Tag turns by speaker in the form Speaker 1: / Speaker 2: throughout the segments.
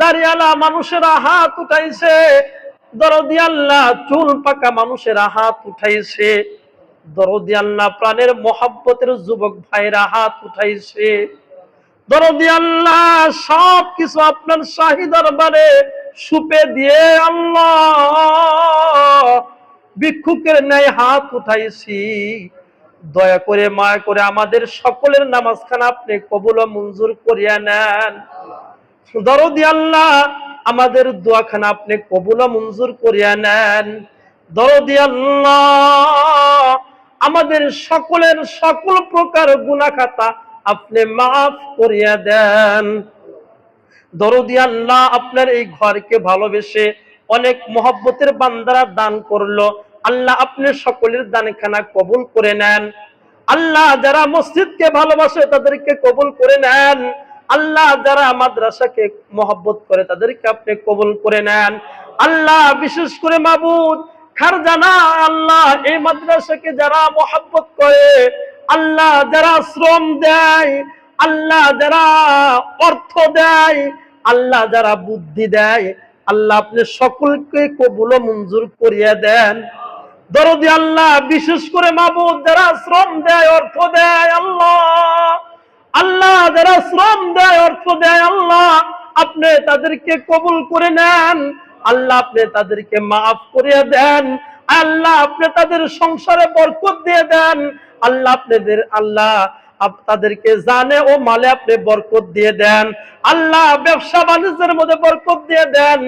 Speaker 1: দাঁড়িয়ালা মানুষেরা হাত উঠাইছে। দরদি আল্লাহ চুল পাকা মানুষেরা হাত উঠাইছে। দরদি আল্লাহ প্রাণের মহাব্বতের যুবক ভাইরা হাত উঠাইছে। দরদি আল্লাহ সব কিছু আপনার শাহী দরবারে সুপে দিয়ে আল্লাহ ভিক্ষুকের ন্যায় হাত উঠাইছি। দয়া করে, মায়া করে আমাদের সকলের নামাজখানা আপনি কবুল মঞ্জুর করিয়া নেন। দরদি আল্লাহ, আমাদের দোয়াখানা আপনি কবুল মঞ্জুর করিয়া নেন। দরদি আল্লাহ, আমাদের সকলের সকল প্রকার গুনাহ খাতা আপনি মাফ করিয়া দেন। দরদি আল্লাহ আপনার এই ঘরকে ভালোবেসে অনেক মহব্বতের বান্দারা দান করল। আল্লাহ আপনি সকলের দানখানা কবুল করে নেন। আল্লাহ যারা মসজিদকে ভালোবাসে তাদেরকে কবুল করে নেন। আল্লাহ যারা মাদ্রাসাকে মহব্বত করে তাদেরকে আপনি কবুল করে নেন। আল্লাহ বিশেষ করে মাবুদ খারজানা আল্লাহ এই মাদ্রাসাকে যারা মহব্বত করে, আল্লাহ যারা শ্রম দেয়, আল্লাহ যারা অর্থ দেয়, আল্লাহ যারা বুদ্ধি দেয়, আল্লাহ আপনি সকলকে কবুল মঞ্জুর করিয়া দেন। দরদি আল্লাহ বিশেষ করে মাবুদ, যারা শ্রম দেয়, অর্থ দেয়, আল্লাহ শ্রম দেয়, অর্থ দেয় আল্লাহ। আপনি তাদেরকে কবুল করে নেন। আল্লাহ আপনি তাদেরকে মাফ করিয়ে দেন। আল্লাহ আপনি তাদের সংসারে বরকত দিয়ে দেন। আল্লাহ আপনাদের, আল্লাহ তাদেরকে জানে ও মালে আপনি বরকত দিয়ে দেন। আল্লাহ ব্যবসা বাণিজ্যের মধ্যে বরকত দিয়ে দেন।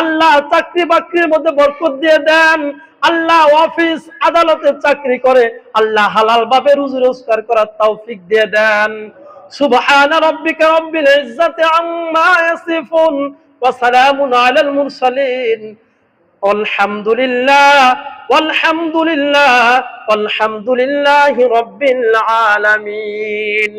Speaker 1: আল্লাহ চাকরি বাকরির মধ্যে বরকত দিয়ে দেন। আল্লাহ অফিস, আদালতে চাকরি করে। আল্লাহ হালাল ভাবে রুজি রোজগার করার তৌফিক দিয়ে দেন। سبحان ربك رب العزة عما يصفون وسلام على المرسلين الحمد لله والحمد لله والحمد لله رب العالمين